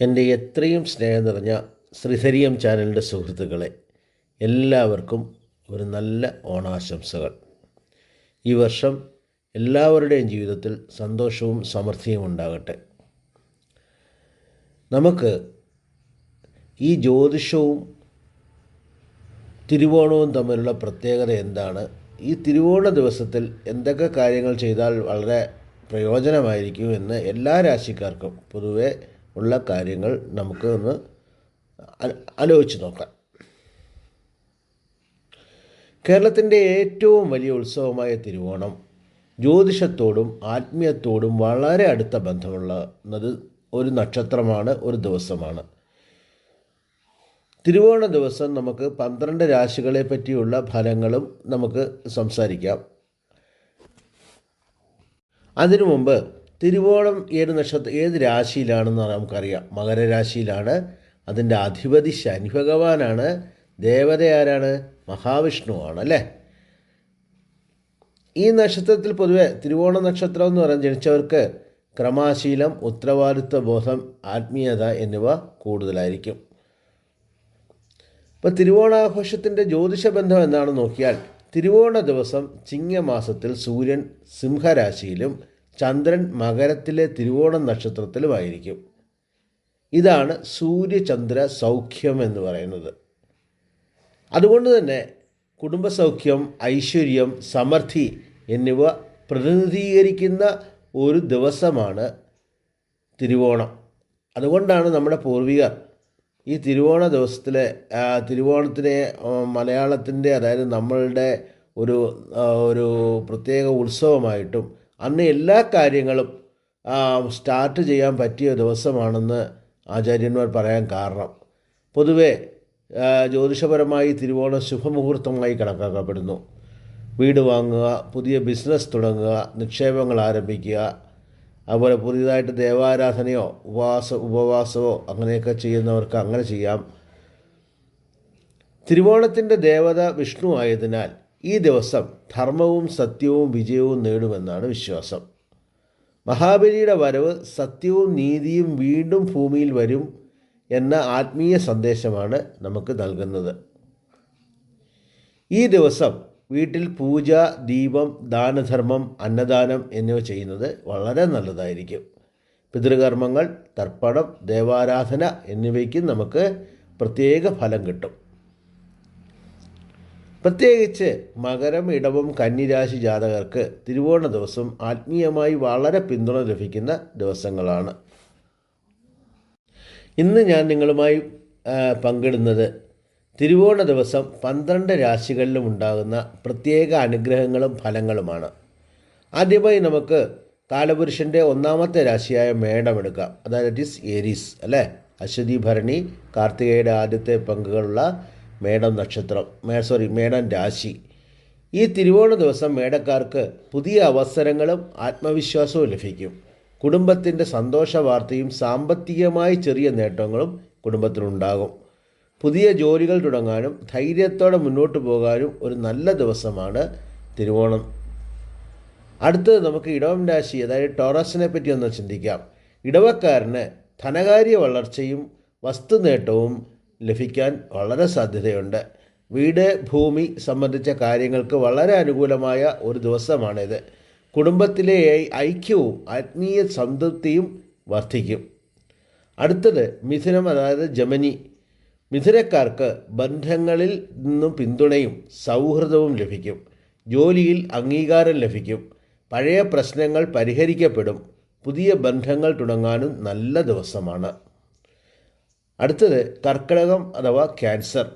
എന്റെ എത്രയും സ്നേഹം നിറഞ്ഞ ശ്രീധരിയം ചാനലിന്റെ സുഹൃത്തുക്കളെ എല്ലാവർക്കും ഒരു നല്ല ഓണാശംസകൾ. ഈ വർഷം എല്ലാവരുടെയും ജീവിതത്തിൽ സന്തോഷവും സമൃദ്ധിയും ഉണ്ടാകട്ടെ. നമുക്ക് ഈ ജ്യോതിഷവും തിരുവോണവും തമ്മിലുള്ള പ്രത്യേകത എന്താണ്? ഈ തിരുവോണ ദിവസത്തിൽ എന്തൊക്കെ കാര്യങ്ങൾ ചെയ്താൽ വളരെ പ്രയോജനമായിരിക്കും എന്ന് എല്ലാ രാശിക്കാർക്കും പൊതുവെ ഉള്ള കാര്യങ്ങൾ നമുക്ക് ഒന്ന് ആലോചിച്ച് നോക്കാം. കേരളത്തിന്റെ ഏറ്റവും വലിയ ഉത്സവമായ തിരുവോണം ജ്യോതിഷത്തോടും ആത്മീയത്തോടും വളരെ അടുത്ത ബന്ധമുള്ളത് ഒരു നക്ഷത്രമാണ് ഒരു ദിവസമാണ്. തിരുവോണ ദിവസം നമുക്ക് പന്ത്രണ്ട് രാശികളെ പറ്റിയുള്ള ഫലങ്ങളും നമുക്ക് സംസാരിക്കാം. അതിനു മുമ്പ് തിരുവോണം ഏത് നക്ഷത്ര ഏത് രാശിയിലാണെന്ന് നമുക്കറിയാം. മകരരാശിയിലാണ്. അതിന്റെ അധിപതി ശനി ഭഗവാനാണ്. ദേവത ആരാണ്? മഹാവിഷ്ണുവാണ് അല്ലേ? ഈ നക്ഷത്രത്തിൽ പൊതുവെ തിരുവോണ നക്ഷത്രം എന്ന് പറയാൻ ജനിച്ചവർക്ക് ക്രമാശീലം ഉത്തരവാദിത്വ ബോധം ആത്മീയത എന്നിവ കൂടുതലായിരിക്കും. ഇപ്പോൾ തിരുവോണാഘോഷത്തിന്റെ ജ്യോതിഷ ബന്ധം എന്താണെന്ന് നോക്കിയാൽ തിരുവോണ ദിവസം ചിങ്ങമാസത്തിൽ സൂര്യൻ സിംഹരാശിയിലും ചന്ദ്രൻ മകരത്തിലെ തിരുവോണം നക്ഷത്രത്തിലുമായിരിക്കും. ഇതാണ് സൂര്യചന്ദ്ര സൗഖ്യം എന്ന് പറയുന്നത്. അതുകൊണ്ട് തന്നെ കുടുംബസൗഖ്യം ഐശ്വര്യം സമൃദ്ധി എന്നിവ പ്രതിനിധീകരിക്കുന്ന ഒരു ദിവസമാണ് തിരുവോണം. അതുകൊണ്ടാണ് നമ്മുടെ പൂർവികർ ഈ തിരുവോണ ദിവസത്തിലെ തിരുവോണത്തിനെ മലയാളത്തിന്റെ അതായത് നമ്മളുടെ ഒരു ഒരു പ്രത്യേക ഉത്സവമായിട്ടും അന്ന് എല്ലാ കാര്യങ്ങളും സ്റ്റാർട്ട് ചെയ്യാൻ പറ്റിയ ദിവസമാണെന്ന് ആചാര്യന്മാർ പറയാൻ കാരണം. പൊതുവേ ജ്യോതിഷപരമായി തിരുവോണം ശുഭമുഹൂർത്തമായി കണക്കാക്കപ്പെടുന്നു. വീട് വാങ്ങുക പുതിയ ബിസിനസ് തുടങ്ങുക നിക്ഷേപങ്ങൾ ആരംഭിക്കുക അതുപോലെ പുതിയതായിട്ട് ദേവാരാധനയോ ഉപവാസ ഉപവാസമോ അങ്ങനെയൊക്കെ ചെയ്യുന്നവർക്ക് അങ്ങനെ ചെയ്യാം. തിരുവോണത്തിന്റെ ദേവത വിഷ്ണു ആയതിനാൽ ഈ ദിവസം ധർമ്മവും സത്യവും വിജയവും നേടുമെന്നാണ് വിശ്വാസം. മഹാബലിയുടെ വരവ് സത്യവും നീതിയും വീണ്ടും ഭൂമിയിൽ വരും എന്ന ആത്മീയ സന്ദേശമാണ് നമുക്ക് നൽകുന്നത്. ഈ ദിവസം വീട്ടിൽ പൂജ ദീപം ദാനധർമ്മം അന്നദാനം എന്നിവ ചെയ്യുന്നത് വളരെ നല്ലതായിരിക്കും. പിതൃകർമ്മങ്ങൾ തർപ്പണം ദേവാരാധന എന്നിവയ്ക്കും നമുക്ക് പ്രത്യേക ഫലം കിട്ടും. പ്രത്യേകിച്ച് മകരം ഇടവം കന്നിരാശി ജാതകർക്ക് തിരുവോണ ദിവസം ആത്മീയമായി വളരെ പിന്തുണ ലഭിക്കുന്ന ദിവസങ്ങളാണ്. ഇന്ന് ഞാൻ നിങ്ങളുമായി പങ്കിടുന്നത് തിരുവോണ ദിവസം പന്ത്രണ്ട് രാശികളിലും ഉണ്ടാകുന്ന പ്രത്യേക അനുഗ്രഹങ്ങളും ഫലങ്ങളുമാണ്. ആദ്യമായി നമുക്ക് കാലപുരുഷന്റെ ഒന്നാമത്തെ രാശിയായ മേടം എടുക്കാം. അതായത് ഇറ്റ് ഈസ് ഏരീസ് അല്ലേ? അശ്വതി ഭരണി കാർത്തികയുടെ ആദ്യത്തെ പങ്കുകളുള്ള മേടം നക്ഷത്രം മേ സോറി മേടം രാശി. ഈ തിരുവോണ ദിവസം മേടക്കാർക്ക് പുതിയ അവസരങ്ങളും ആത്മവിശ്വാസവും ലഭിക്കും. കുടുംബത്തിന്റെ സന്തോഷ വാർത്തയും സാമ്പത്തികമായി ചെറിയ നേട്ടങ്ങളും കുടുംബത്തിനുണ്ടാകും പുതിയ ജോലികൾ തുടങ്ങാനും ധൈര്യത്തോടെ മുന്നോട്ട് പോകാനും ഒരു നല്ല ദിവസമാണ് തിരുവോണം. അടുത്തത് നമുക്ക് ഇടവം രാശി അതായത് ടോറസിനെ പറ്റി ഒന്ന് ചിന്തിക്കാം. ഇടവക്കാരന് ധനകാര്യ വളർച്ചയും വസ്തു നേട്ടവും ലഭിക്കാൻ വളരെ സാധ്യതയുണ്ട്. വീട് ഭൂമി സംബന്ധിച്ച കാര്യങ്ങൾക്ക് വളരെ അനുകൂലമായ ഒരു ദിവസമാണിത്. കുടുംബത്തിലെ ഐക്യവും ആത്മീയ സംതൃപ്തിയും വർദ്ധിക്കും. അടുത്തത് മിഥുനം അതായത് ജമനി. മിഥുനക്കാർക്ക് ബന്ധങ്ങളിൽ നിന്നും പിന്തുണയും സൗഹൃദവും ലഭിക്കും. ജോലിയിൽ അംഗീകാരം ലഭിക്കും. പഴയ പ്രശ്നങ്ങൾ പരിഹരിക്കപ്പെടും. പുതിയ ബന്ധങ്ങൾ തുടങ്ങാനും നല്ല ദിവസമാണ്. അടുത്തത് കർക്കിടകം അഥവാ ക്യാൻസർ.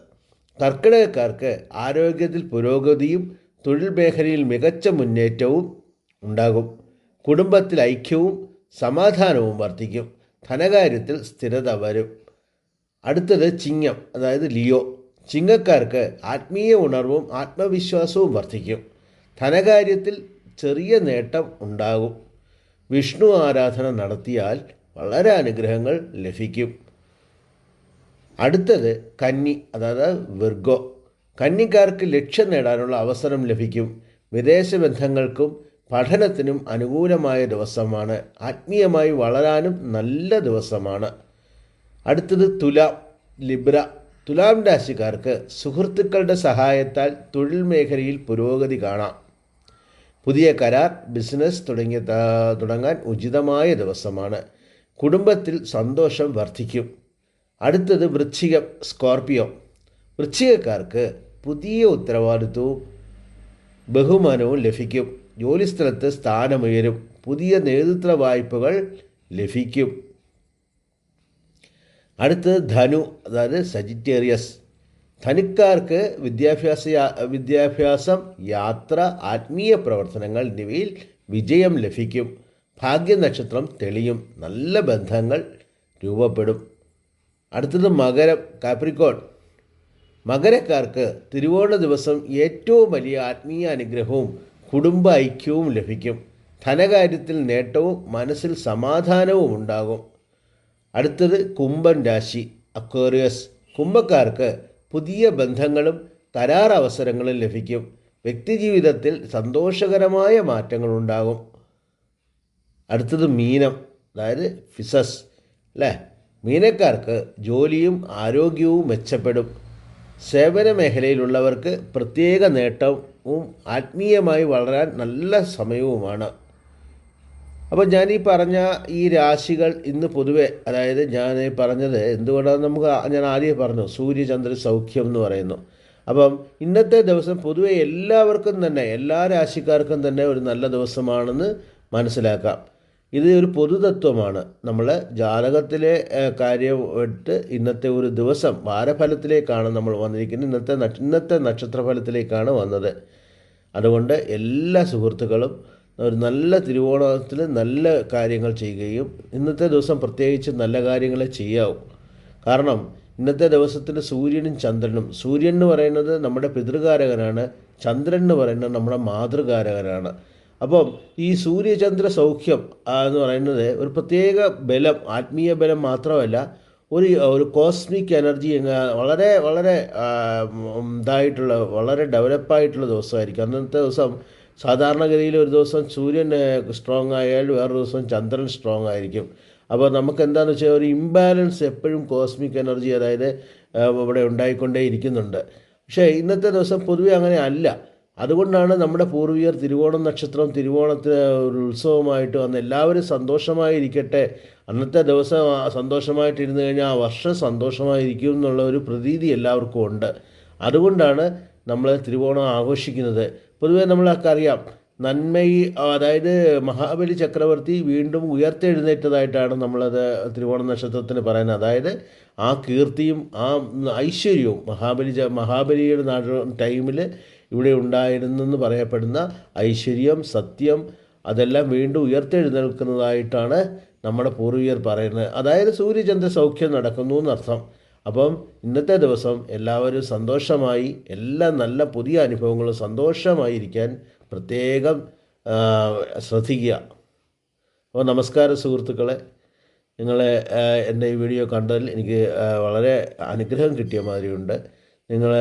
കർക്കിടകക്കാർക്ക് ആരോഗ്യത്തിൽ പുരോഗതിയും തൊഴിൽ മേഖലയിൽ മികച്ച മുന്നേറ്റവും ഉണ്ടാകും. കുടുംബത്തിൽ ഐക്യവും സമാധാനവും വർദ്ധിക്കും. ധനകാര്യത്തിൽ സ്ഥിരത വരും. അടുത്തത് ചിങ്ങം അതായത് ലിയോ. ചിങ്ങക്കാർക്ക് ആത്മീയ ഉണർവും ആത്മവിശ്വാസവും വർദ്ധിക്കും. ധനകാര്യത്തിൽ ചെറിയ നേട്ടം ഉണ്ടാകും. വിഷ്ണു ആരാധന നടത്തിയാൽ വളരെ അനുഗ്രഹങ്ങൾ ലഭിക്കും. അടുത്തത് കന്നി അതായത് വിർഗോ. കന്നിക്കാർക്ക് ലക്ഷ്യം നേടാനുള്ള അവസരം ലഭിക്കും. വിദേശ ബന്ധങ്ങൾക്കും പഠനത്തിനും അനുകൂലമായ ദിവസമാണ്. ആത്മീയമായി വളരാനും നല്ല ദിവസമാണ്. അടുത്തത് തുലാം ലിബ്ര. തുലാം രാശിക്കാർക്ക് സുഹൃത്തുക്കളുടെ സഹായത്താൽ തൊഴിൽ മേഖലയിൽ പുരോഗതി കാണാം. പുതിയ കരാർ ബിസിനസ് തുടങ്ങിയ തുടങ്ങാൻ ഉചിതമായ ദിവസമാണ്. കുടുംബത്തിൽ സന്തോഷം വർദ്ധിക്കും. അടുത്തത് വൃശ്ചികം സ്കോർപ്പിയോ വൃശ്ചികക്കാർക്ക് പുതിയ ഉത്തരവാദിത്വവും ബഹുമാനവും ലഭിക്കും. ജോലിസ്ഥലത്ത് സ്ഥാനമുയരും. പുതിയ നേതൃത്വ വായ്പകൾ ലഭിക്കും. അടുത്തത് ധനു അതായത് സജിറ്റേറിയസ്. ധനുക്കാർക്ക് വിദ്യാഭ്യാസ വിദ്യാഭ്യാസം യാത്ര ആത്മീയ പ്രവർത്തനങ്ങൾ എന്നിവയിൽ വിജയം ലഭിക്കും. ഭാഗ്യനക്ഷത്രം തെളിയും. നല്ല ബന്ധങ്ങൾ രൂപപ്പെടും. അടുത്തത് മകരം കാപ്രിക്കോൺ. മകരക്കാർക്ക് തിരുവോണ ദിവസം ഏറ്റവും വലിയ ആത്മീയ അനുഗ്രഹവും കുടുംബ ഐക്യവും ലഭിക്കും. ധനകാര്യത്തിൽ നേട്ടവും മനസ്സിൽ സമാധാനവും ഉണ്ടാകും. അടുത്തത് കുംഭൻ രാശി അക്വേറിയസ്. കുംഭക്കാർക്ക് പുതിയ ബന്ധങ്ങളും കരാർ അവസരങ്ങളും ലഭിക്കും. വ്യക്തിജീവിതത്തിൽ സന്തോഷകരമായ മാറ്റങ്ങളുണ്ടാകും. അടുത്തത് മീനം അതായത് ഫിസസ് അല്ലേ? മീനക്കാർക്ക് ജോലിയും ആരോഗ്യവും മെച്ചപ്പെടും. സേവന മേഖലയിലുള്ളവർക്ക് പ്രത്യേക നേട്ടവും ആത്മീയമായി വളരാൻ നല്ല സമയവുമാണ്. അപ്പോൾ ഞാൻ ഈ പറഞ്ഞ ഈ രാശികൾ ഇന്ന് പൊതുവെ അതായത് ഞാൻ പറഞ്ഞത് എന്തുകൊണ്ടാണ് നമുക്ക് ഞാൻ ആദ്യം പറഞ്ഞു സൂര്യചന്ദ്ര സൗഖ്യം എന്ന് പറയുന്നു. അപ്പം ഇന്നത്തെ ദിവസം പൊതുവെ എല്ലാവർക്കും തന്നെ എല്ലാ രാശിക്കാർക്കും തന്നെ ഒരു നല്ല ദിവസമാണെന്ന് മനസ്സിലാക്കാം. ഇത് ഒരു പൊതുതത്വമാണ്. നമ്മൾ ജാതകത്തിലെ കാര്യമായിട്ട് ഇന്നത്തെ ഒരു ദിവസം വാരഫലത്തിലേക്കാണ് നമ്മൾ വന്നിരിക്കുന്നത്. ഇന്നത്തെ ഇന്നത്തെ നക്ഷത്രഫലത്തിലേക്കാണ് വന്നത്. അതുകൊണ്ട് എല്ലാ സുഹൃത്തുക്കളും ഒരു നല്ല തിരുവോണത്തിൽ നല്ല കാര്യങ്ങൾ ചെയ്യുകയും ഇന്നത്തെ ദിവസം പ്രത്യേകിച്ച് നല്ല കാര്യങ്ങളെ ചെയ്യാവും. കാരണം ഇന്നത്തെ ദിവസത്തിൽ സൂര്യനും ചന്ദ്രനും സൂര്യൻ എന്ന് പറയുന്നത് നമ്മുടെ പിതൃകാരകനാണ്. ചന്ദ്രൻ എന്ന് പറയുന്നത് നമ്മുടെ മാതൃകാരകനാണ്. അപ്പം ഈ സൂര്യചന്ദ്ര സൗഖ്യം എന്ന് പറയുന്നത് ഒരു പ്രത്യേക ബലം ആത്മീയ ബലം മാത്രമല്ല ഒരു ഒരു കോസ്മിക് എനർജി വളരെ വളരെ ഇതായിട്ടുള്ള വളരെ ഡെവലപ്പായിട്ടുള്ള ദിവസമായിരിക്കും. അന്നത്തെ ദിവസം സാധാരണഗതിയിൽ ഒരു ദിവസം സൂര്യൻ സ്ട്രോങ് ആയാൽ വേറൊരു ദിവസം ചന്ദ്രൻ സ്ട്രോങ് ആയിരിക്കും. അപ്പോൾ നമുക്ക് എന്താണെന്ന് വെച്ചാൽ ഒരു ഇംബാലൻസ് എപ്പോഴും കോസ്മിക് എനർജി അതായത് ഇവിടെ ഉണ്ടായിക്കൊണ്ടേ ഇരിക്കുന്നുണ്ട് പക്ഷേ ഇന്നത്തെ ദിവസം പൊതുവെ അങ്ങനെ അല്ല. അതുകൊണ്ടാണ് നമ്മുടെ പൂർവികർ തിരുവോണം നക്ഷത്രം തിരുവോണത്തിന് ഒരു ഉത്സവമായിട്ട് വന്ന് എല്ലാവരും സന്തോഷമായിരിക്കട്ടെ. അന്നത്തെ ദിവസം സന്തോഷമായിട്ടിരുന്ന് കഴിഞ്ഞാൽ ആ വർഷം സന്തോഷമായിരിക്കും എന്നുള്ള ഒരു പ്രതീതി എല്ലാവർക്കും ഉണ്ട്. അതുകൊണ്ടാണ് നമ്മൾ തിരുവോണം ആഘോഷിക്കുന്നത്. പൊതുവേ നമ്മളൊക്കെ അറിയാം നന്മയി അതായത് മഹാബലി ചക്രവർത്തി വീണ്ടും ഉയർത്തെഴുന്നേറ്റതായിട്ടാണ് നമ്മളത് തിരുവോണ നക്ഷത്രത്തിന് പറയുന്നത്. അതായത് ആ കീർത്തിയും ആ ഐശ്വര്യവും മഹാബലി മഹാബലിയുടെ നാട് ടൈമിൽ ഇവിടെ ഉണ്ടായിരുന്നെന്ന് പറയപ്പെടുന്ന ഐശ്വര്യം സത്യം അതെല്ലാം വീണ്ടും ഉയർത്തെഴുന്നേൽക്കുന്നതായിട്ടാണ് നമ്മുടെ പൂർവികർ പറയുന്നത്. അതായത് സൂര്യചന്ദ്ര സൗഖ്യം നടക്കുന്നു എന്നർത്ഥം. അപ്പം ഇന്നത്തെ ദിവസം എല്ലാവരും സന്തോഷമായി എല്ലാ നല്ല പുതിയ അനുഭവങ്ങളും സന്തോഷമായിരിക്കാൻ പ്രത്യേകം ശ്രദ്ധിക്കുക. അപ്പോൾ നമസ്കാരം സുഹൃത്തുക്കളെ. നിങ്ങളെ എന്റെ ഈ വീഡിയോ കണ്ടതിൽ എനിക്ക് വളരെ അനുഗ്രഹം കിട്ടിയ മാതിരിയുണ്ട്. നിങ്ങൾ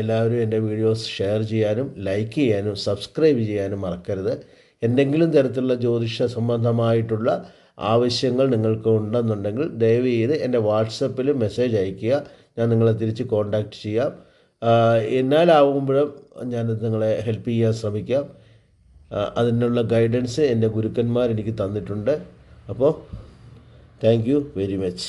എല്ലാവരും എന്റെ വീഡിയോസ് ഷെയർ ചെയ്യാനും ലൈക്ക് ചെയ്യാനും സബ്സ്ക്രൈബ് ചെയ്യാനും മറക്കരുത്. എന്തെങ്കിലും തരത്തിലുള്ള ജ്യോതിഷ സംബന്ധമായിട്ടുള്ള ആവശ്യങ്ങൾ നിങ്ങൾക്ക് ഉണ്ടെന്നുണ്ടെങ്കിൽ ദയവ് ചെയ്ത് എന്റെ വാട്സപ്പിൽ മെസ്സേജ് അയയ്ക്കുക. ഞാൻ നിങ്ങളെ തിരിച്ച് കോൺടാക്റ്റ് ചെയ്യാം. എന്നാലാവുമ്പോഴും ഞാൻ നിങ്ങളെ ഹെൽപ്പ് ചെയ്യാൻ ശ്രമിക്കാം. അതിനുള്ള ഗൈഡൻസ് എന്റെ ഗുരുക്കന്മാർ എനിക്ക് തന്നിട്ടുണ്ട്. അപ്പോൾ താങ്ക് യു വെരി മച്ച്.